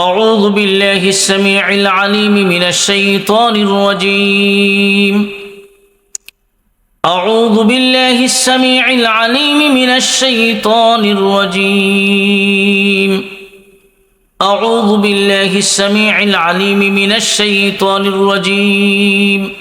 أعوذ بالله السميع العليم من الشيطان الرجيم. أعوذ بالله السميع العليم من الشيطان الرجيم. أعوذ بالله السميع العليم من الشيطان الرجيم.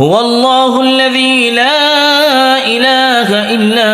هو الله الذي لا إله إلا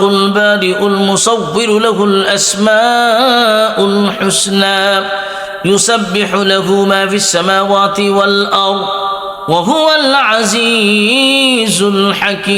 البارئ المصور له الأسماء الحسنى يسبح له ما في السماوات والأرض وهو العزيز الحكيم.